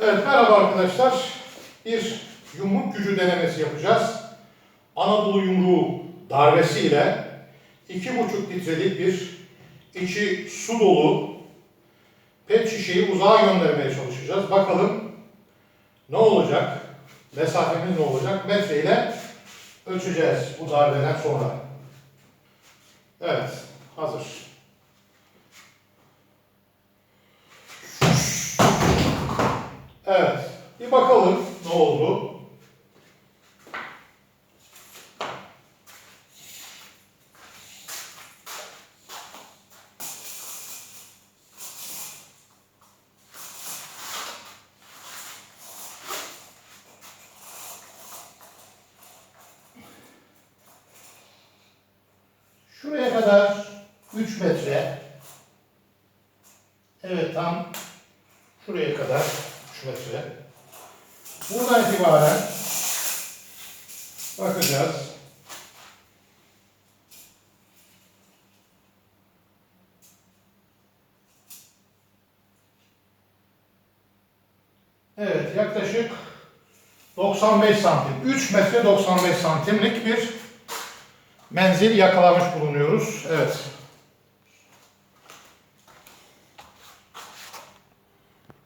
Evet merhaba arkadaşlar. Bir yumruk gücü denemesi yapacağız. Anadolu yumruğu darbesiyle 2,5 litrelik bir içi su dolu pet şişeyi uzağa göndermeye çalışacağız. Bakalım ne olacak? Mesafemiz ne olacak? Metreyle ölçeceğiz bu darbeden sonra. Evet, hazır. Evet, bir bakalım ne oldu. Şuraya kadar 3 metre. Evet tam şuraya kadar 3 metre. Buradan itibaren bakacağız. Evet yaklaşık 95 santim. 3 metre 95 santimlik bir menzil yakalamış bulunuyoruz. Evet.